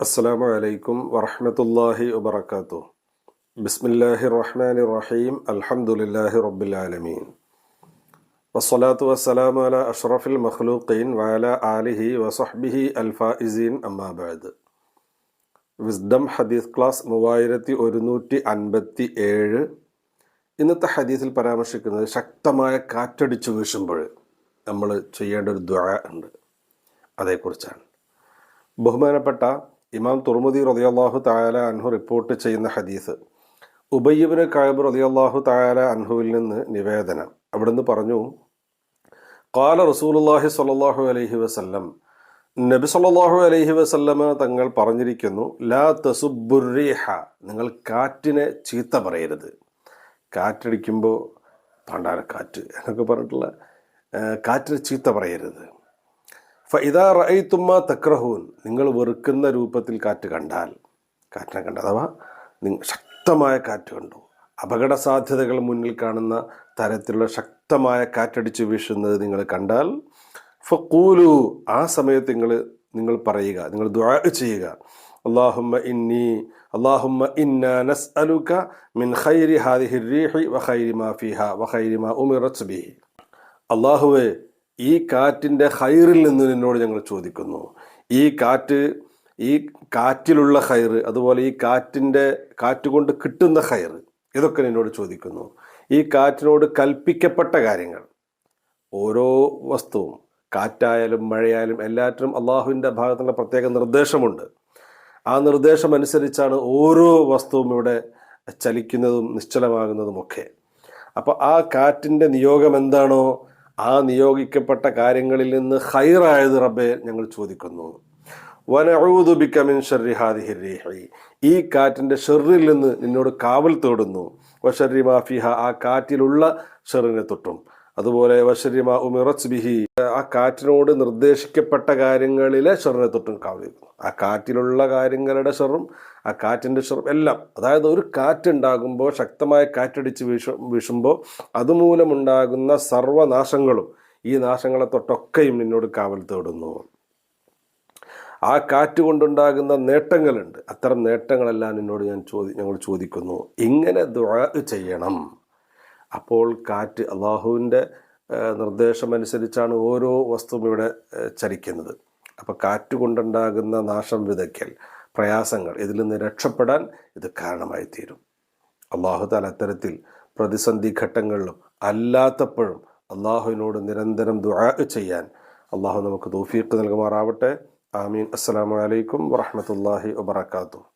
അസ്സാം വലൈക്കും വറഹമത്തല്ലാഹി വബർക്കാത്തു ബിസ്മില്ലാഹി റഹ്മാൻ റഹീം അൽഹമുല്ലാഹി റബ്ബുലാലമീൻ വസ്സലാത്തു വസ്സലാമു അല അഷ്റഫിൽ മഖ്ലൂഖീൻ വാല ആലിഹി വസഹ്ബിഹി അൽഫാഇസീൻ അമ്മാബാദ് വിസ്ഡം ഹദീസ് ക്ലാസ് മൂവായിരത്തി ഒരുന്നൂറ്റി അൻപത്തി ഏഴ്. ഇന്നത്തെ ഹദീസിൽ പരാമർശിക്കുന്നത് ശക്തമായ കാറ്റടിച്ചു വീശുമ്പോൾ നമ്മൾ ചെയ്യേണ്ട ഒരു ദ്വ ഉണ്ട്. അതേക്കുറിച്ചാണ്. ബഹുമാനപ്പെട്ട ഇമാം തുർമുദി റതിയല്ലാഹു തായാല അൻഹു റിപ്പോർട്ട് ചെയ്യുന്ന ഹദീസ് ഉബയ്യബിന് കായബ് റതിയല്ലാഹു തായാല അൻഹുവിൽ നിന്ന് നിവേദനം. അവിടുന്ന് പറഞ്ഞു കാല റസൂലുല്ലാഹി സ്വല്ലല്ലാഹു അലൈഹി വസല്ലം നബി സല്ലാഹു അലൈഹി വസല്ലമ തങ്ങൾ പറഞ്ഞിരിക്കുന്നു ലാ തസുബുറീഹ നിങ്ങൾ കാറ്റിനെ ചീത്ത പറയരുത്. കാറ്റടിക്കുമ്പോൾ പണ്ടാരക്കാറ്റ് എന്നൊക്കെ പറഞ്ഞിട്ടുള്ള കാറ്റിനെ ചീത്ത പറയരുത്. ഫൈദാ റൈത്തുമ്മ തക്രഹൂൻ. നിങ്ങൾ വെറുക്കുന്ന രൂപത്തിൽ കാറ്റ് കണ്ടാൽ കാറ്റിനെ കണ്ട അഥവാ ശക്തമായ കാറ്റ് കണ്ടു. അപകട സാധ്യതകൾ മുന്നിൽ കാണുന്ന തരത്തിലുള്ള ശക്തമായ കാറ്റടിച്ച് വീശുന്നത് നിങ്ങൾ കണ്ടാൽ ഫക്കൂലു ആ സമയത്ത് നിങ്ങൾ നിങ്ങൾ പറയുക നിങ്ങൾ ദുആ ചെയ്യുക. അള്ളാഹുമ്മ ഇന്നി അള്ളാഹുമ്മ ഇന്ന നസ്അലുക മിൻ ഖൈരി ഹാദിഹി റീഹി വ മാ ഫിഹ വ ഖൈരി മാ ഉമിറത്ത് ബിഹി. അള്ളാഹുവെ ഈ കാറ്റിന്റെ ഹൈറിൽ നിന്ന് നിന്നോട് ഞങ്ങൾ ചോദിക്കുന്നു. ഈ കാറ്റ് ഈ കാറ്റിലുള്ള ഹൈറ് അതുപോലെ ഈ കാറ്റിന്റെ കാറ്റ് കൊണ്ട് കിട്ടുന്ന ഹൈറ് ഇതൊക്കെ നിന്നോട് ചോദിക്കുന്നു. ഈ കാറ്റിനോട് കൽപ്പിക്കപ്പെട്ട കാര്യങ്ങൾ. ഓരോ വസ്തുവും കാറ്റായാലും മഴയായാലും എല്ലാറ്റിനും അള്ളാഹുവിന്റെ ഭാഗത്തുള്ള പ്രത്യേക നിർദ്ദേശമുണ്ട്. ആ നിർദ്ദേശം അനുസരിച്ചാണ് ഓരോ വസ്തുവും ഇവിടെ ചലിക്കുന്നതും നിശ്ചലമാകുന്നതുമൊക്കെ. അപ്പോൾ ആ കാറ്റിന്റെ നിയോഗം എന്താണോ ആ നിയോഗിക്കപ്പെട്ട കാര്യങ്ങളിൽ നിന്ന് ഹൈറായത് റബ്ബെ ഞങ്ങൾ ചോദിക്കുന്നു. വനഊദു ബിക മിൻ ഷർരി ഹാദിഹി റീഹി ഈ കാറ്റിന്റെ ഷെറിൽ നിന്ന് നിന്നോട് കാവൽ തേടുന്നു. വഷറി മാഫിഹ ആ കാറ്റിലുള്ള ഷെറിനെ തൊട്ടും. അതുപോലെ വഷർരി മാ ഉമിറച്ച് ബിഹി. ആ കാറ്റിനോട് നിർദ്ദേശിക്കപ്പെട്ട കാര്യങ്ങളിലെ ഷെറിനെ തൊട്ടും കാവൽ ആ കാറ്റിലുള്ള കാര്യങ്ങളുടെ ഷെറും ആ കാറ്റിന്റെ ഷെറും എല്ലാം അതായത് ഒരു കാറ്റുണ്ടാകുമ്പോൾ ശക്തമായ കാറ്റടിച്ച് വീശ വീശുമ്പോൾ അതുമൂലമുണ്ടാകുന്ന സർവനാശങ്ങളും ഈ നാശങ്ങളെ തൊട്ടൊക്കെയും നിന്നോട് കാവൽ തേടുന്നു. ആ കാറ്റ് കൊണ്ടുണ്ടാകുന്ന നേട്ടങ്ങളുണ്ട്. അത്തരം നേട്ടങ്ങളെല്ലാം നിന്നോട് ഞാൻ ചോദി ഞങ്ങൾ ചോദിക്കുന്നു. ഇങ്ങനെ ദുഴ ചെയ്യണം. അപ്പോൾ കാറ്റ് അള്ളാഹുവിന്റെ നിർദ്ദേശമനുസരിച്ചാണ് ഓരോ വസ്തുവും ഇവിടെ ചലിക്കുന്നത്. അപ്പോൾ കാറ്റ് കൊണ്ടുണ്ടാകുന്ന നാശം വിതയ്ക്കൽ പ്രയാസങ്ങൾ ഇതിൽ നിന്ന് രക്ഷപ്പെടാൻ ഇത് കാരണമായി തീരും അള്ളാഹു താൽ അത്തരത്തിൽ പ്രതിസന്ധി ഘട്ടങ്ങളിലും അല്ലാത്തപ്പോഴും അള്ളാഹുവിനോട് നിരന്തരം ദുആ ചെയ്യാൻ അള്ളാഹു നമുക്ക് തൗഫീഖ് നൽകുമാറാവട്ടെ. ആമീൻ. അസ്സലാമു അലൈക്കും വറഹ്മത്തുള്ളാഹി വബറകാതുഹു.